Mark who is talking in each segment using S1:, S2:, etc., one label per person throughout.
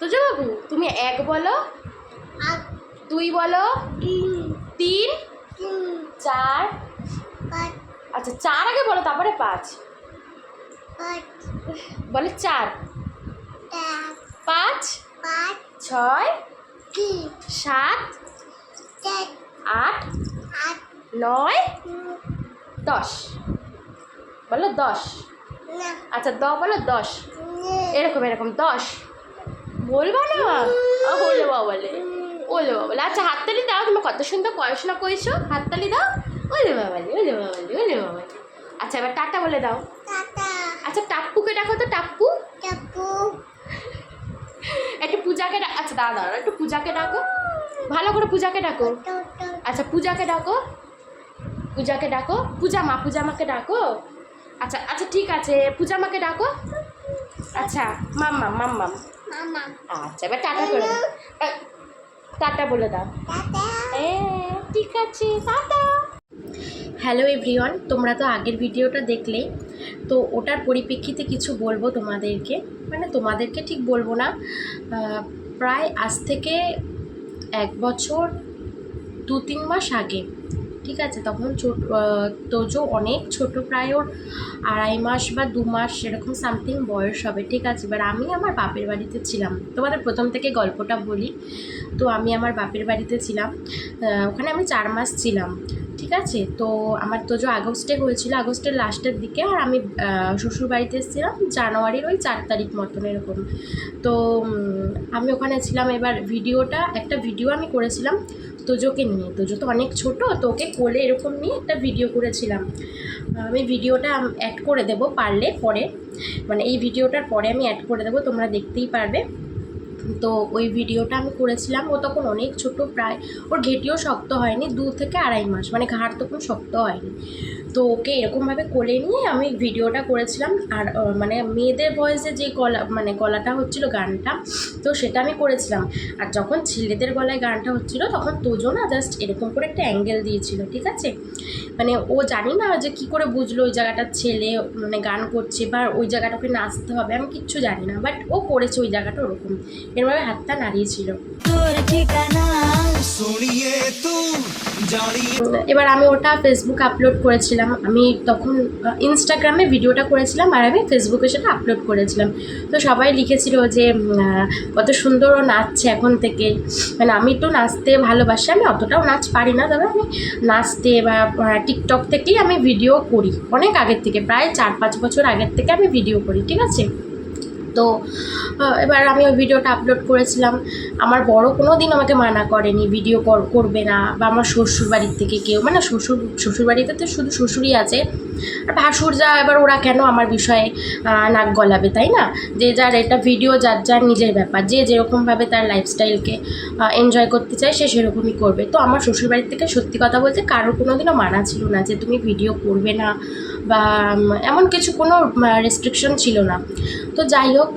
S1: তোজো বাবু তুমি এক বলো দুই বলো
S2: তিন।
S1: চার। আচ্ছা চার আগে বলো তারপরে পাঁচ। বলে চার। পাঁচ।
S2: পাঁচ।
S1: ছয়। সাত। আট।
S2: আট।
S1: নয়।
S2: নয়
S1: দশ। বলো দশ। আচ্ছা দ বলো দশ। এরকম এরকম দশ। বলব না আ, বলে বাবা বলে। ওলে বাবা বলে। আচ্ছা হাততালি দাও তুমি কত সুন্দর পড়াশোনা করেছ হাততালি দাও। ওলে বাবা বলে ওলে বাবা বলে ওলে বাবা বলে। আচ্ছা এবার টাটা বলে দাও। আচ্ছা টাপ্পুকে ডাকো তো টাপ্পু।
S2: টাপু
S1: একটু পূজাকে আচ্ছা দাদা দাঁড়াও একটু পূজাকে ডাকো। ভালো করে পূজাকে ডাকো। আচ্ছা পূজাকে ডাকো। পূজাকে ডাকো। পূজা মা পূজা মাকে ডাকো। আচ্ছা আচ্ছা ঠিক আছে পূজা মাকে ডাকো। আচ্ছা মাম্মাম মাম্মাম।
S2: মামা
S1: আচ্ছা এবার টাটা করে টাটা বলে দাও। এ ঠিক আছে টাটা। হ্যালো এভরিওয়ান তোমরা তো আগের ভিডিওটা দেখলে তো ওটার পরিপ্রেক্ষিতে কিছু বলব তোমাদেরকে। মানে তোমাদেরকে ঠিক বলব না প্রায় আজ থেকে এক বছর দু তিন মাস আগে ঠিক আছে, তখন ছোট তোজো অনেক ছোট, প্রায় ওর আড়াই মাস বা দু মাস এরকম সামথিং বয়স হবে, ঠিক আছে? এবার আমি আমার বাপের বাড়িতে ছিলাম। তোমাদের প্রথম থেকে গল্পটা বলি। তো আমি আমার বাপের বাড়িতে ছিলাম ওখানে আমি চার মাস ছিলাম, ঠিক আছে? তো আমার তোজো আগস্টে হয়েছিল, আগস্টের লাস্টের দিকে আর আমি শ্বশুর বাড়িতে এসেছিলাম জানুয়ারির ওই চার তারিখ মতন এরকম। তো আমি ওখানে ছিলাম, এবার ভিডিওটা একটা ভিডিও আমি করেছিলাম তোজোকে নিয়ে। তোজো তো অনেক ছোট, তো ওকে কোলে এরকম নিয়ে একটা ভিডিও করেছিলাম। আমি ভিডিওটা অ্যাড করে দেব পারলে পরে। মানে এই ভিডিওটার পরে আমি অ্যাড করে দেবো, তোমরা দেখতেই পারবে। তো ওই ভিডিওটা আমি করেছিলাম। ও তখন অনেক ছোট প্রায়। ওর ঘেটিও শক্ত হয়নি, দু থেকে আড়াই মাস। মানে ঘাড় তখন শক্ত হয়নি। তো ওকে এরকমভাবে কোলে নিয়ে আমি ভিডিওটা করেছিলাম। আর মানে মেয়েদের ভয়েসে যে গলা মানে গলাটা হচ্ছিল গানটা, তো সেটা আমি করেছিলাম। আর যখন ছেলেদের গলায় গানটা হচ্ছিল, তখন তোজো না জাস্ট এরকম করে একটা অ্যাঙ্গেল দিয়েছিল, ঠিক আছে? মানে ও জানি না যে কি করে বুঝলো ওই জায়গাটা ছেলে মানে গান করছে বা ওই জায়গাটাকে নাচতে হবে, আমি কিচ্ছু জানি না। বাট ও করেছে ওই জায়গাটা ওরকম। এরভাবে হাতটা নাড়িয়েছিল এবার আমি ওটা ফেসবুক আপলোড করেছিলাম। আমি তখন ইনস্টাগ্রামে ভিডিওটা করেছিলাম আর আমি ফেসবুকে সেটা আপলোড করেছিলাম। তো সবাই লিখেছিল যে কত সুন্দর ও নাচছে এখন থেকে। মানে আমি তো নাচতে ভালোবাসি, আমি অতটাও নাচ পারি না, তবে আমি নাচতে বা টিকটক থেকেই আমি ভিডিও করি। অনেক আগের থেকে, প্রায় চার পাঁচ বছর আগের থেকে আমি ভিডিও করি, ঠিক আছে? তো এবার আমি ওই ভিডিওটা আপলোড করেছিলাম। আমার বড় কোনো দিন আমাকে মানা করেনি ভিডিও কর- করবে না, বা আমার শ্বশুর বাড়ির থেকে কেউ মানে শ্বশুর শ্বশুর বাড়িতে তো শুধু শ্বশুরই আছে। আর ভাসুর যা, এবার ওরা কেন আমার বিষয়ে নাক গলাবে, তাই না? যে যার এটা ভিডিও যার যার নিজের ব্যাপার। যে যেরকমভাবে তার লাইফস্টাইলকে এনজয় করতে চায়, সে সেরকমই করবে। তো আমার শ্বশুর বাড়ির থেকে সত্যি কথা বলতে, কারোর কোনো দিনও মানা ছিল না যে তুমি ভিডিও করবে না বা এমন কিছু কোনো রেস্ট্রিকশন ছিল না। তো যাই হোক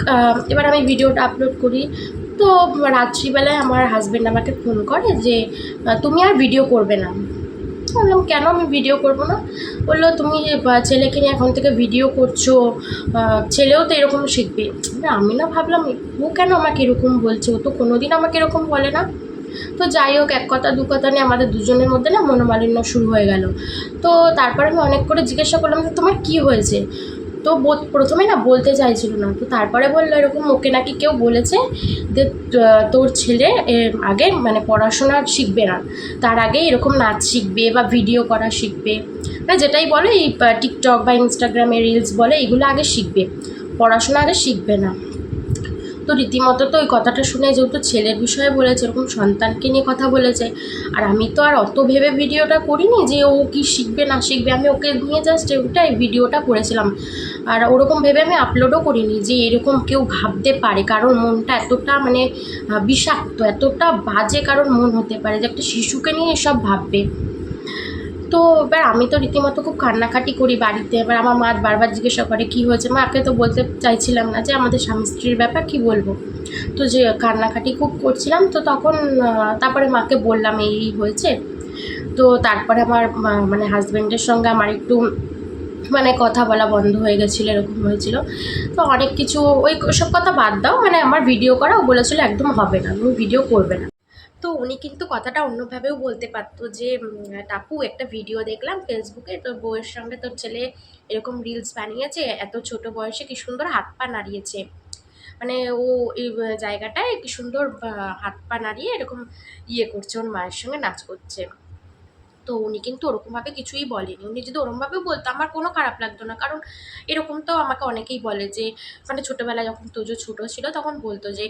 S1: এবার আমি ভিডিওটা আপলোড করি। তো রাত্রিবেলায় আমার হাজব্যান্ড আমাকে ফোন করে যে তুমি আর ভিডিও করবে না। বললাম, কেন আমি ভিডিও করব না? বলল, তুমি ছেলেকে নিয়ে এখন থেকে ভিডিও করছ ছেলেও তো এরকম শিখবে। আমি না ভাবলাম, ও কেন আমাকে এরকম বলছে? ও তো কোনোদিন আমাকে এরকম বলে না। তো যাই হোক, এক কথা, দু কথা নিয়ে আমাদের দুজনের মধ্যে না মনোমালিন্য শুরু হয়ে গেল। তো তারপর আমি অনেক করে জিজ্ঞাসা করলাম যে, তোমার কী হয়েছে? তো প্রথমে না বলতে চাইছিল না। তো তারপরে বলল এরকম ওকে নাকি কেউ বলেছে যে তোর ছেলে আগে মানে পড়াশোনা শিখবে না। তার আগে এরকম নাচ শিখবে বা ভিডিও করা শিখবে। মানে যেটাই বলে, এই টিকটক বা ইনস্টাগ্রামে রিলস বলে, এগুলো আগে শিখবে। পড়াশোনা আগে শিখবে না। তো রীতিমতো তো ওই কথাটা শুনে যেহেতু ছেলের বিষয়ে বলেছে, এরকম সন্তানকে নিয়ে কথা বলেছে, আর আমি তো আর অত ভেবে ভিডিওটা করিনি যে ও কি শিখবে, না শিখবে, আমি ওকে নিয়ে জাস্ট ওটাই ভিডিওটা করেছিলাম। আর ওরকম ভেবে আমি আপলোডও করিনি যে এরকম কেউ ভাবতে পারে, কারণ মনটা এতটা মানে বিষাক্ত, এতটা বাজে কারোর মন হতে পারে যে একটা শিশুকে নিয়ে এসব ভাববে। তো এবার আমি তো রীতিমতো খুব কান্নাকাটি করি বাড়িতে। এবার আমার মা বারবার জিজ্ঞাসা করে, কী হয়েছে? মাকে তো বলতে চাইছিলাম না যে আমাদের স্বামী স্ত্রীর ব্যাপার, কি বলব? তো যে কান্নাকাটি খুব করছিলাম, তো তখন তারপরে মাকে বললাম, এই হয়েছে। তো তারপরে আমার মানে হাজব্যান্ডের সঙ্গে আমার একটু মানে কথা বলা বন্ধ হয়ে গেছিল, এরকম হয়েছিল। তো অনেক কিছু, ওই সব কথা বাদ দাও মানে আমার ভিডিও করা ও বলেছিল, একদম হবে না, তুমি ভিডিও করবে না। তো উনি কিন্তু কথাটা অন্যভাবেও বলতে পারতো যে টাপু, একটা ভিডিও দেখলাম ফেসবুকে, তোর বউয়ের সঙ্গে তোর ছেলে এরকম রিলস বানিয়েছে, এত ছোট বয়সে কি সুন্দর হাত পা নাড়িয়েছে। মানে ও এই জায়গাটায় কি সুন্দর হাত পা নাড়িয়ে এরকম ইয়ে করছে, ওর মায়ের সঙ্গে নাচ করছে। তো উনি কিন্তু ওরকমভাবে কিছুই বলেনি। উনি যদি ওরকমভাবে বলতো, আমার কোনো খারাপ লাগতো না। কারণ এরকম তো আমাকে অনেকেই বলে যে মানে ছোটোবেলায় যখন তোজো ছোটো ছিল, তখন বলতো যে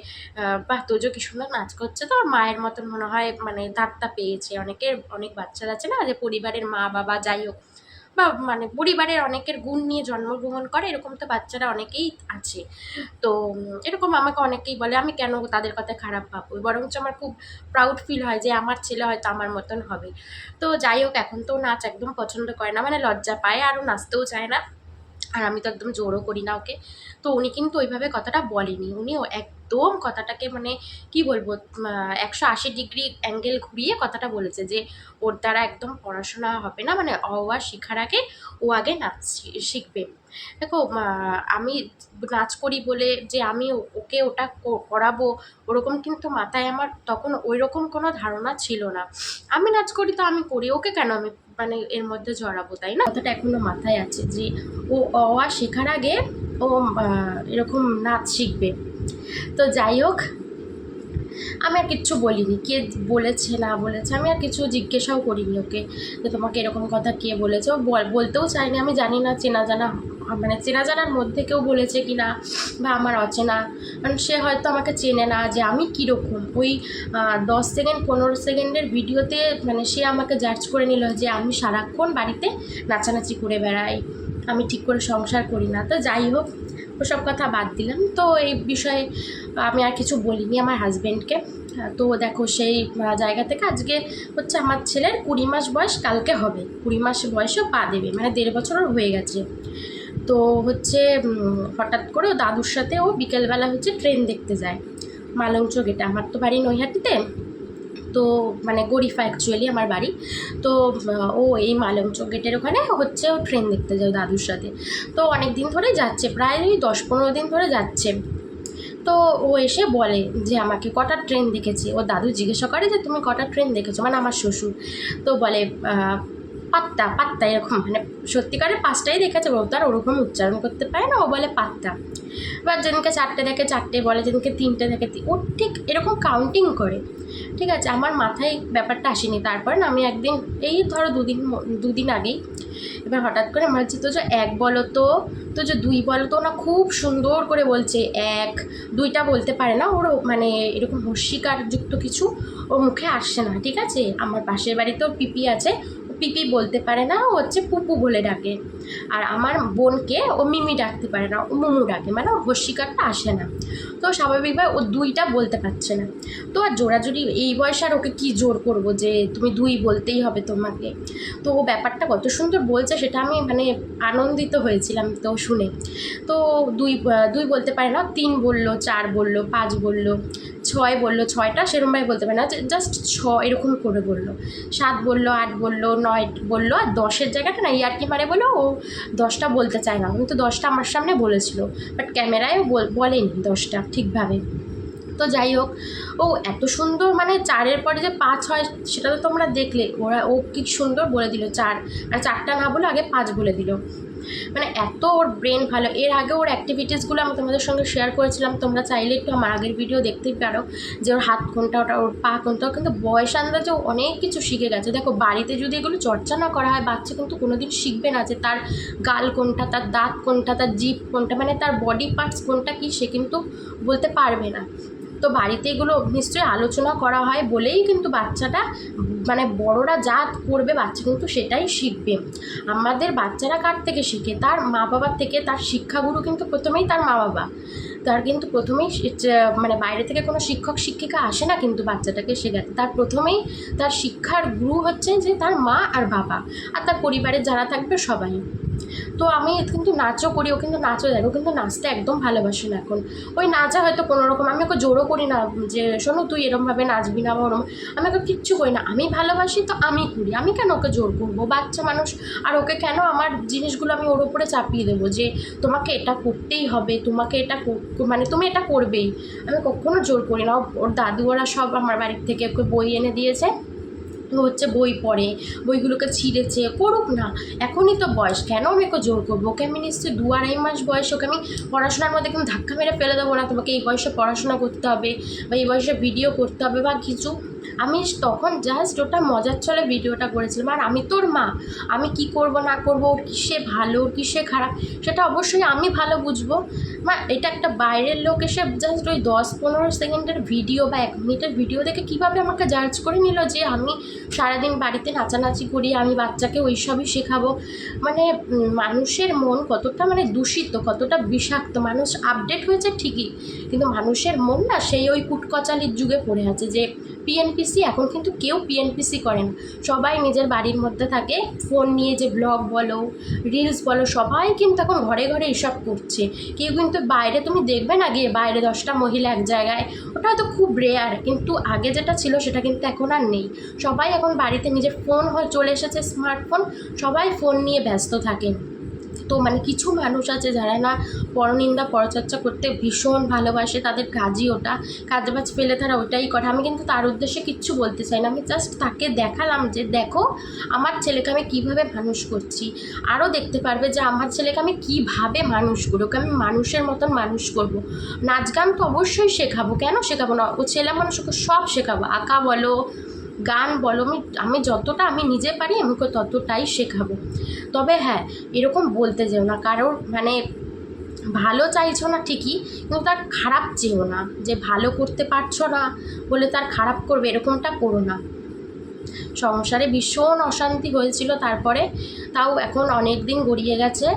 S1: বা তোজো কি সুন্দর নাচ করছে। তো মায়ের মতন মনে হয় মানে দাঁতটা পেয়েছে। অনেকের, অনেক বাচ্চারা আছে না, যে পরিবারের মা বাবা যাই হোক বা মানে পরিবারের অনেকের গুণ নিয়ে জন্মগ্রহণ করে, এরকম তো বাচ্চারা অনেকেই আছে। তো এরকম আমাকে অনেকেই বলে, আমি কেন তাদের কথা খারাপ ভাববো? বরঞ্চ আমার খুব প্রাউড ফিল হয় যে আমার ছেলে হয়তো আমার মতন হবে। তো যাই হোক, এখন তো নাচ একদম পছন্দ করে না মানে লজ্জা পায়, আরও নাচতেও চায় না। আর আমি তো একদম জোরও করি না ওকে। তো উনি কিন্তু ওইভাবে কথাটা বলেনি। উনি ও একদম কথাটাকে মানে কি বলব একশো আশি ডিগ্রি অ্যাঙ্গেল ঘুরিয়ে কথাটা বলেছে যে ওর দ্বারা একদম পড়াশোনা হবে না মানে অ আ শেখার আগে ও আগে নাচ শিখবে। দেখো আমি নাচ করি বলে যে আমি ওকে ওটা করাবো ওরকম কিন্তু মাথায় আমার তখন ওই রকম কোনো ধারণা ছিল না। আমি নাচ করি তো আমি করি, ওকে কেন আমি মানে এর মধ্যে জড়াবো, তাই না? কথাটা এখনও মাথায় আছে যে ও অ শেখার আগে ও এরকম নাচ শিখবে। তো যাই হোক, আমি আর কিচ্ছু বলিনি। কে বলেছে, না বলেছে, আমি আর কিছু জিজ্ঞাসাও করিনি ওকে যে তোমাকে এরকম কথা কে বলেছে। ও বল- বলতেও চায়নি, আমি জানি না চেনা জানা মানে চেনা জানার মধ্যে কেউ বলেছে কি না বা আমার অচেনা। কারণ সে হয়তো আমাকে চেনে না যে আমি কীরকম। ওই দশ সেকেন্ড, পনেরো সেকেন্ডের ভিডিওতে মানে সে আমাকে জাজ করে নিল যে আমি সারাক্ষণ বাড়িতে নাচানাচি করে বেড়াই। আমি ঠিক করে সংসার করি না। তো যাই হোক ওসব কথা বাদ দিলাম। তো এই বিষয়ে আমি আর কিছু বলিনি আমার হাজব্যান্ডকে তো দেখো সেই জায়গা থেকে আজকে হচ্ছে আমার ছেলের কুড়ি মাস বয়স, কালকে হবে। কুড়ি মাস বয়সেও পা দেবে মানে দেড় বছর হয়ে গেছে। তো হচ্ছে হঠাৎ করে ও দাদুর সাথে ও বিকেলবেলা হচ্ছে ট্রেন দেখতে যায়। মালঞ্চ গেটে আমার তো বাড়ি নৈহাটিতে। তো মানে গরিফা অ্যাকচুয়ালি আমার বাড়ি। তো ও এই মালমচক গেটের ওখানে হচ্ছে ও ট্রেন দেখতে যায় দাদুর সাথে। তো অনেক দিন ধরে যাচ্ছে, প্রায় ওই দশ পনেরো দিন ধরে যাচ্ছে। তো ও এসে বলে যে, আমাকে কটা ট্রেন দেখেছি? ও দাদু জিজ্ঞাসা করে যে, তুমি কটা ট্রেন দেখেছ? মানে আমার শ্বশুর। তো বলে পাত্তা পাত্তা এরকম মানে সত্যিকারের পাঁচটাই দেখেছে ও তো আর ওরকম উচ্চারণ করতে পারে না, ও বলে পাত্তা। এবার যেদিনকে চারটে দেখে চারটে বলে, যেদিনকে তিনটে দেখে ও ঠিক এরকম কাউন্টিং করে। ঠিক আছে, আমার মাথায় ব্যাপারটা আসেনি, তারপরে না আমি একদিন, এই ধরো দুদিন দুদিন আগেই, এবার হঠাৎ করে আমার হচ্ছে তো যে এক বলো তো তো যে দুই বলো তো না খুব সুন্দর করে বলছে, এক, দুইটা বলতে পারে না, ওর মানে এরকম হস্যিকার যুক্ত কিছু ওর মুখে আসছে না, ঠিক আছে? আমার পাশের বাড়িতেও পিপি আছে পিপি বলতে পারে না, ও হচ্ছে পুপু বলে ডাকে। আর আমার বোনকে ও মিমি ডাকতে পারে না, ও মুমু ডাকে মানে ওর হস্যিকারটা আসে না। তো স্বাভাবিকভাবে ও দুইটা বলতে পারছে না। তো আর জোরাজুরি এই বয়সে আর ওকে কী জোর করব যে তুমি দুই বলতেই হবে তোমাকে? তো ও ব্যাপারটা কত সুন্দর বলছে সেটা আমি মানে আনন্দিত হয়েছিলাম তো শুনে। তো দুই দুই বলতে পারে না, তিন বলল, চার বলল, পাঁচ বলল। ছয় বলল, ছয়টা? সেরকমভাবে বলতে পারে না। জাস্ট ছ এরকম করে বলল। সাত বলল, আট বলল, নয় বলল, আর দশের জায়গাটা না ইয়ার কি মারে বলো ও দশটা বলতে চায় না। কিন্তু দশটা আমার সামনে বলেছিল বাট ক্যামেরায় ও বল- বলেনি দশটা ঠিকভাবে। তো যাই হোক, ও এত সুন্দর মানে চারের পরে যে পাঁচ হয় সেটা তো তোমরা দেখলে। ওরা ও কি সুন্দর বলে দিল চার। আর চারটা না বলে আগে পাঁচ বলে দিল। মানে এত ওর ব্রেন ভালো। এর আগে ওর অ্যাক্টিভিটিসগুলো আমি তোমাদের সঙ্গে শেয়ার করেছিলাম। তোমরা চাইলে একটু আমার আগের ভিডিও দেখতেই পারো যে ওর হাত কোনটা, ওটা ওর পা কোনটা। কিন্তু বয়স আন্দাজে অনেক কিছু শিখে গেছে। দেখো, বাড়িতে যদি এগুলো চর্চা না করা হয়, বাচ্চা কিন্তু কোনোদিন শিখবে না যে তার গাল কোনটা, তার দাঁত কোনটা, তার জিভ কোনটা মানে তার বডি পার্টস কোনটা কি সে কিন্তু বলতে পারবে না। তো বাড়িতে এগুলো নিশ্চয়ই আলোচনা করা হয় বলেই কিন্তু বাচ্চাটা মানে বড়রা যা করবে বাচ্চা কিন্তু সেটাই শিখবে। আমাদের বাচ্চারা কার থেকে শিখে? তার মা বাবার থেকে। তার শিক্ষাগুরু কিন্তু প্রথমেই তার মা বাবা তার কিন্তু প্রথমেই মানে বাইরে থেকে কোনো শিক্ষক, শিক্ষিকা আসে না কিন্তু বাচ্চাটাকে শেখাতে। তার প্রথমেই তার শিক্ষার গুরু হচ্ছে যে তার মা আর বাবা। আর তার পরিবারের যারা থাকবে সবাই। তো আমি কিন্তু নাচও করি, ও কিন্তু নাচও ও কিন্তু নাচতে একদম ভালোবাসে না এখন। ওই নাচা হয়তো কোনো রকম আমি ওকে জোরও করি না যে, শোনো, তুই এরমভাবে নাচবি না ওরম আমি ওকে কিচ্ছু করি না। আমি ভালোবাসি তো আমি করি। আমি কেন ওকে জোর করব? বাচ্চা মানুষ, আর ওকে কেন আমার জিনিসগুলো আমি ওর উপরে চাপিয়ে দেবো যে, তোমাকে এটা করতেই হবে, তোমাকে এটা মানে তুমি এটা করবেই। আমি কখনো জোর করি না। ওর দাদু ওরা সব আমার বাড়ির থেকে ওকে বই এনে দিয়েছে। হচ্ছে, বই পড়ে, বইগুলোকে ছিঁড়েছে করুক না। এখনই তো বয়স, কেন আমি ওকে জোর করব? ওকে আমি নিশ্চয়ই দু আড়াই মাস বয়স, ওকে আমি পড়াশোনার মধ্যে কিন্তু ধাক্কা মেরে ফেলে দেবো না তোমাকে। এই বয়সে পড়াশোনা করতে হবে বা এই বয়সে ভিডিও করতে হবে বা কিছু। আমি তখন জাস্ট ওটা মজার চলে ভিডিওটা করেছিলাম। আর আমি তোর মা, আমি কি করব না করব ওর কিসে ভালো ওর কিসে খারাপ, সেটা অবশ্যই আমি ভালো বুঝব। মা, এটা একটা বাইরের লোক এসে জাস্ট ওই দশ পনেরো সেকেন্ডের ভিডিও বা এক মিনিটের ভিডিও দেখে কীভাবে আমাকে জাজ করে নিল যে আমি সারাদিন বাড়িতে নাচানাচি করি, আমি বাচ্চাকে ওই সবই শেখাবো। মানে মানুষের মন কতটা মানে দূষিত, কতটা বিষাক্ত, মানুষ আপডেট হয়েছে ঠিকই, কিন্তু মানুষের মন না সেই ওই কুটকচালির যুগে পড়ে আছে যে পিএনপিসি এখন কিন্তু কেউ পিএনপিসি করে না। সবাই নিজের বাড়ির মধ্যে থাকে, ফোন নিয়ে যে ব্লগ বলো রিলস বলো, সবাই কিন্তু এখন ঘরে ঘরে এসব করছে। কেউ কিন্তু বাইরে, তুমি দেখবে না গিয়ে বাইরে দশটা মহিলা এক জায়গায়, ওটা হয়তো খুব রেয়ার কিন্তু আগে যেটা ছিল সেটা কিন্তু এখন আর নেই। সবাই এখন বাড়িতে নিজের ফোন হয়ে চলে এসেছে স্মার্টফোন সবাই ফোন নিয়ে ব্যস্ত থাকে। তো মানে কিছু মানুষ আছে যারা না পরনিন্দা, পরচর্চা করতে ভীষণ ভালোবাসে, তাদের কাজই ওটা। কাজ বাজ ফেলে তারা ওটাই করে। আমি কিন্তু তার উদ্দেশ্যে কিচ্ছু বলতে চাই না। আমি জাস্ট তাকে দেখালাম যে, দেখো, আমার ছেলেকে আমি কীভাবে মানুষ করছি? আরও দেখতে পারবে যে, আমার ছেলেকে আমি কীভাবে মানুষ করি ওকে আমি মানুষের মতন মানুষ করব। নাচ গান তো অবশ্যই শেখাবো। কেন শেখাবো না? ও ছেলে মানুষ, ওকে সব শেখাবো। আঁকা বলো গান বলো, আমি আমি যতটা আমি নিজে পারি, আমি ততটাই শেখাবো। তবে হ্যাঁ এরকম বলতে যেও না। কারোর মানে ভালো চাইছো না ঠিকই, কিন্তু তার খারাপ চেয়েও না। যে ভালো করতে পারছ না বলে তার খারাপ করবে, এরকমটা করো না। সংসারে ভীষণ অশান্তি হয়েছিল তারপরে, তাও এখন অনেক দিন গড়িয়ে গেছে।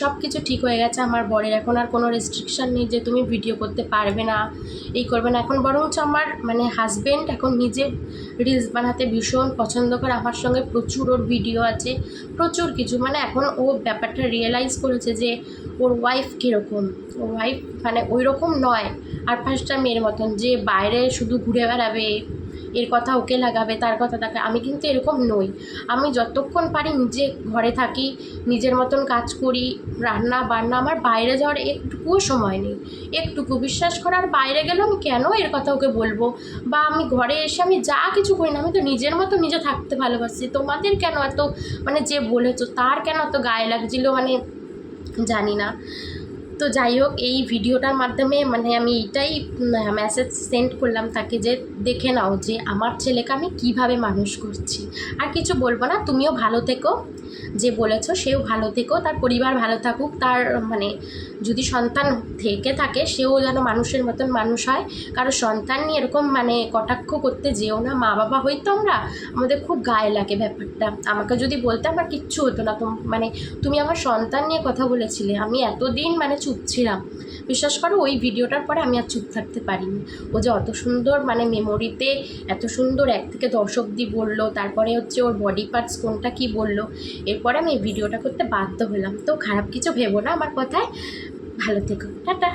S1: সব কিছু ঠিক হয়ে গেছে, আমার বরের এখন আর কোনো রেস্ট্রিকশান নেই যে তুমি ভিডিও করতে পারবে না, এই করবে না। এখন বরঞ্চ আমার মানে হাজবেন্ড এখন নিজে রিলস বানাতে ভীষণ পছন্দ করে, আমার সঙ্গে প্রচুর ওর ভিডিও আছে, প্রচুর কিছু। মানে এখন ও ব্যাপারটা রিয়েলাইজ করেছে যে ওর ওয়াইফ কীরকম। ওর ওয়াইফ মানে ওই রকম নয়, আর পাঁচটা মেয়ের মতন যে বাইরে শুধু ঘুরে বেড়াবে এর কথা ওকে লাগাবে, তার কথা তাকে, আমি কিন্তু এরকম নই। আমি যতক্ষণ পারি নিজে ঘরে থাকি, নিজের মতন কাজ করি, রান্না বান্না, আমার বাইরে যাওয়ার একটুকুও সময় নেই। একটুকু বিশ্বাস করে আর বাইরে গেলে আমি কেন এর কথা ওকে বলব? বা আমি ঘরে এসে আমি যা কিছু করি না, আমি তো নিজের মতো নিজে থাকতে ভালোবাসি। তোমাদের কেন এত মানে যে বলেছ, তার কেন এত গায়ে লাগছিল মানে জানি না। তো যাই হোক, এই ভিডিওটার মাধ্যমে মানে আমি এটাই মেসেজ সেন্ড করলাম তাকে যে দেখে নাও যে আমার ছেলেকে আমি কীভাবে মানুষ করছি। আর কিছু বলব না, তুমিও ভালো থেকো। যে বলেছ সেও ভালো থেকো, তার পরিবার ভালো থাকুক, তার মানে যদি সন্তান থেকে থাকে, সেও যেন মানুষের মতন মানুষ হয়। কারও সন্তান নিয়ে এরকম মানে কটাক্ষ করতে যেও না মা বাবা হইতো আমরা আমাদের খুব গায়ে লাগে ব্যাপারটা। আমাকে যদি বলতে আমার কিচ্ছু হতো না মানে তুমি আমার সন্তান নিয়ে কথা বলেছিলে, আমি এতদিন মানে চুপ ছিলাম। বিশ্বাস করো, ওই ভিডিওটার পরে আমি আর চুপ থাকতে পারিনি। ও যে অত সুন্দর মানে মেমোরিতে এত সুন্দর এক থেকে দশ অব্দি বলল, তারপরে হচ্ছে ওর বডি পার্টস কোনটা কি বলল, এরপরে আমি এই ভিডিওটা করতে বাধ্য হলাম। তো খারাপ কিছু ভেবো না, আমার কথায় ভালো থেকো। টাটা।